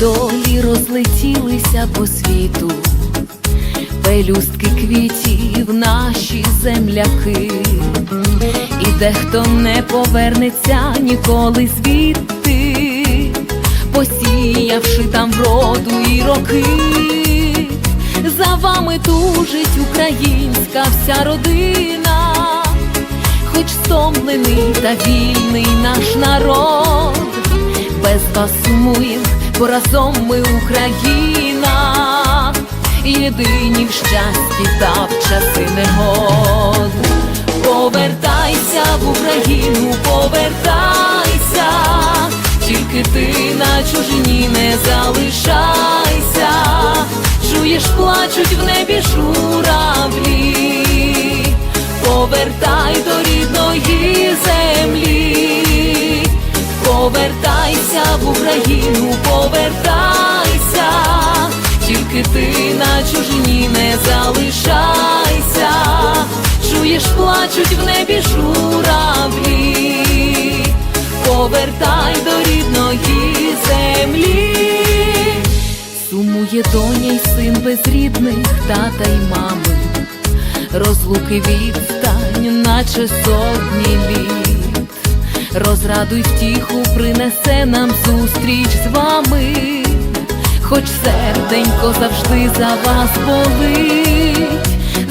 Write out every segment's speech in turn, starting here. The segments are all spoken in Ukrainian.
долі розлетілися по світу, пелюстки квітів наші земляки, і дехто не повернеться ніколи звідти, посіявши там вроду і роки. За вами тужить українська вся родина, хоч стомлений та вільний наш народ, без вас сумуєм, бо разом ми Україна, єдині в щасті та в часи негод. Повертайся в Україну, повертайся, тільки ти на чужині не залишайся, повертайся в Україну, повертайся, тільки ти на чужині не залишайся, чуєш, плачуть в небі журавлі, повертай до рідної землі. Сумує доня й син без рідних тата й мами, розлуки відстань, наче сотні літ, розраду й втіху принесе нам зустріч з вами, хоч серденько завжди за вас болить,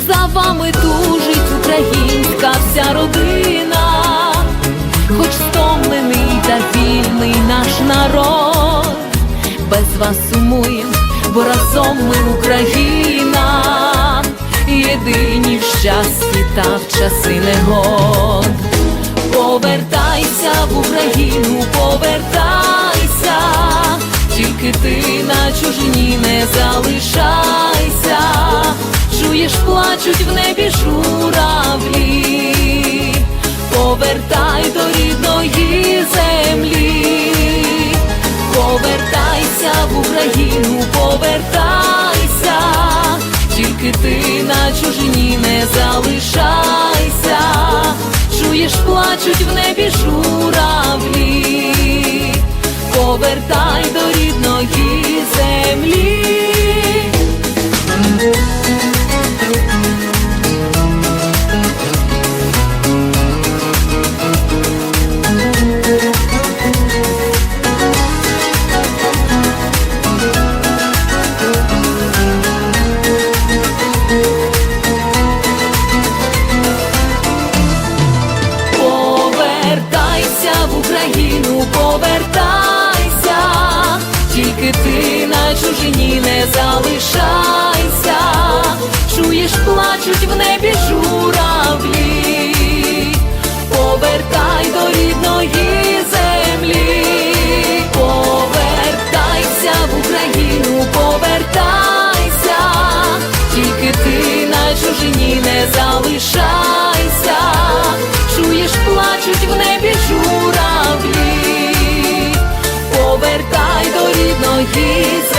за вами тужить українська вся родина, хоч стомлений та вільний наш народ. Без вас сумуєм, бо разом ми Україна, єдині в щасті та в часи негод. В Україну, повертайся, тільки ти на чужині не залишайся, чуєш, плачуть в небі журавлі, повертай до рідної землі. Повертайся в Україну, повертайся, плачуть в небі журавлі, повертай до рідної чужині не залишайся, чуєш, плачуть в небі журавлі, повертай до рідної землі, повертайся в Україну, повертайся, тільки ти на чужині не залишайся, чуєш, плачуть в небі журавлі, повертай до рідної землі.